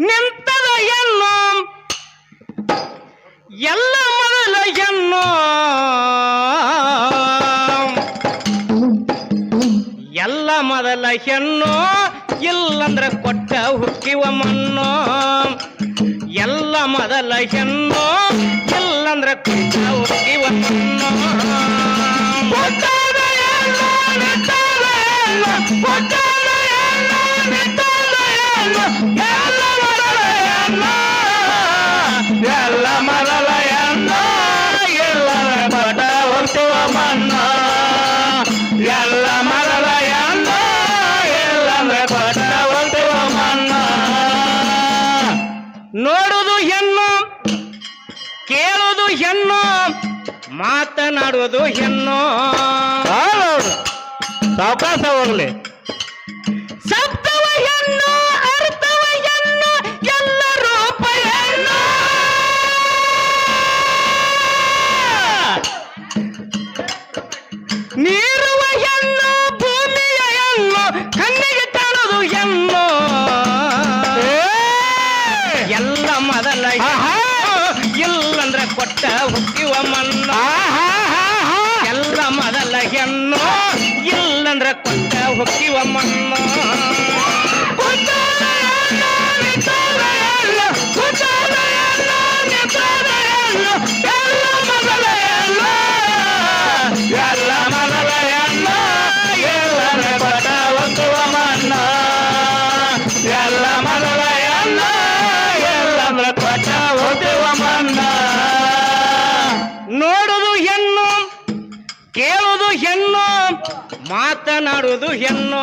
ನಿಂತದ ಎನ್ನು ಎಲ್ಲ ಮೊದಲ ಎನ್ನು ಎಲ್ಲ ಮೊದಲ ಹೆಣ್ಣು. ಇಲ್ಲಂದ್ರೆ ಕೊಟ್ಟ ಹುಕ್ಕಿವ ಮಣ್ಣು. ಎಲ್ಲ ಮೊದಲ ಹೆಣ್ಣು. ಇಲ್ಲಂದ್ರೆ ಕೊಟ್ಟ ಹುಕ್ಕಿವ ಮಣ್ಣು. ಹೆಣ್ಣು ಮಾತನಾಡುವುದು ಹೆಣ್ಣು. ಸಾವಕಾಶ ಹೋಗ್ಲಿ. ಹೆಣ್ಣು ಇಲ್ಲಂದ್ರೆ ಕೊಟ್ಟ ಹೊಕ್ಕಿವ ಮಣ್ಣು. ಮಾತನಾಡುವುದು ಹೆಣ್ಣು.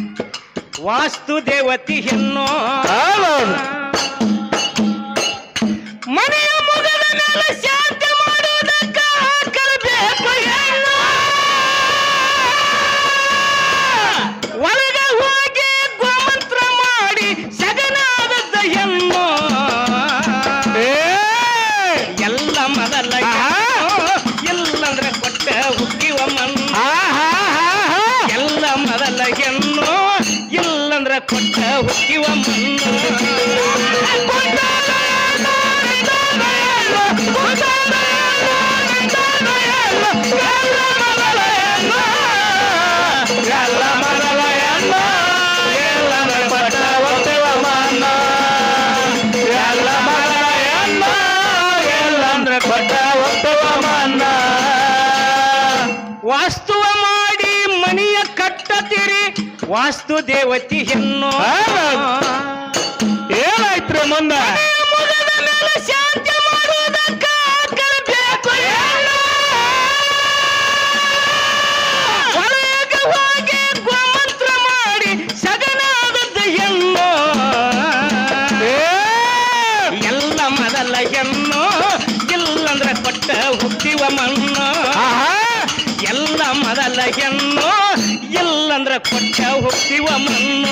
ವಾಸ್ತು ದೇವತಿ ಹೆಣ್ಣು. ಮನೆಯ ಮುಗದ ಮೇಲೆ ಶಾಂತ ಕೊಟ್ಟ ಹುಟ್ಟಿವ ಮನ್ನ ವಾಸ್ತು ದೇವತಿ ಹೆಣ್ಣು. ಏನಾಯ್ತ್ರಿ ಮುಂದೆ? ಕೊಟ್ಟ ಹೋಗ್ತಿವ ಮನ್ನ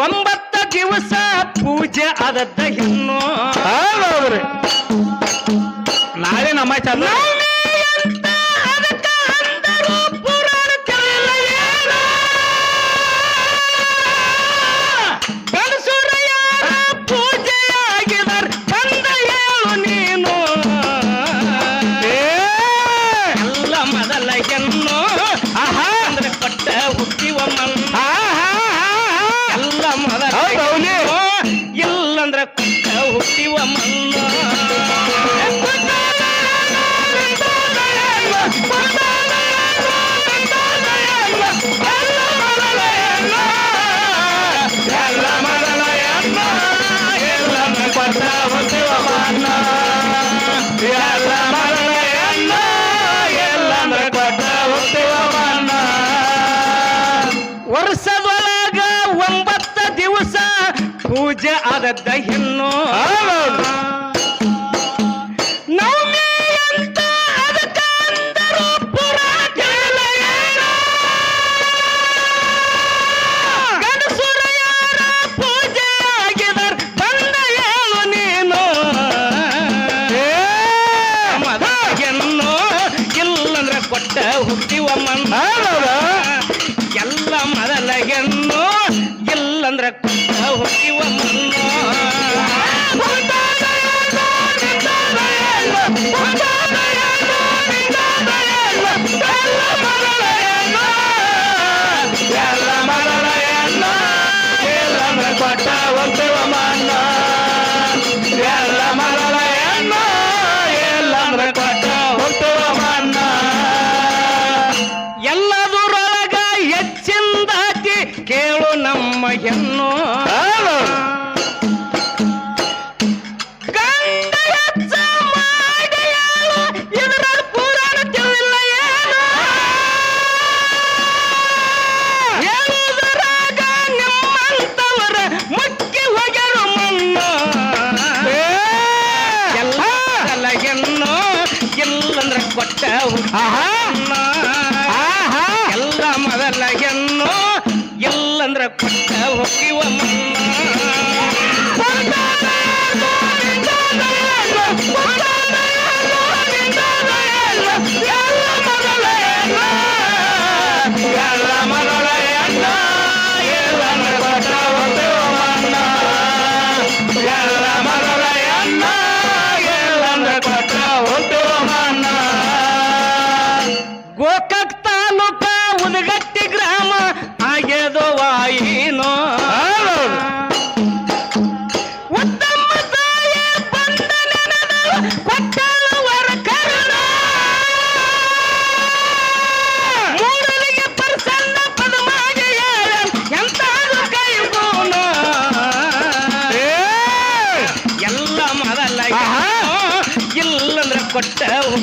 ಒಂಬತ್ತು ದಿವಸ ಪೂಜೆ ಆದದ್ದ ಇನ್ನು. ನಾಳೆ ನಮ್ಮ ಚಂದ್ರ ಪೂಜೆ ಆದದ್ದ ಹೆಣ್ಣು. ಕೊಟ್ಟವು ಎಲ್ಲ ಮೊದಲ ಎಲ್ಲೋ ಎಲ್ಲಂದ್ರ ಕೊಟ್ಟ ಹೋಗಿವ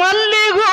ಮಲ್ಲಿಗೂ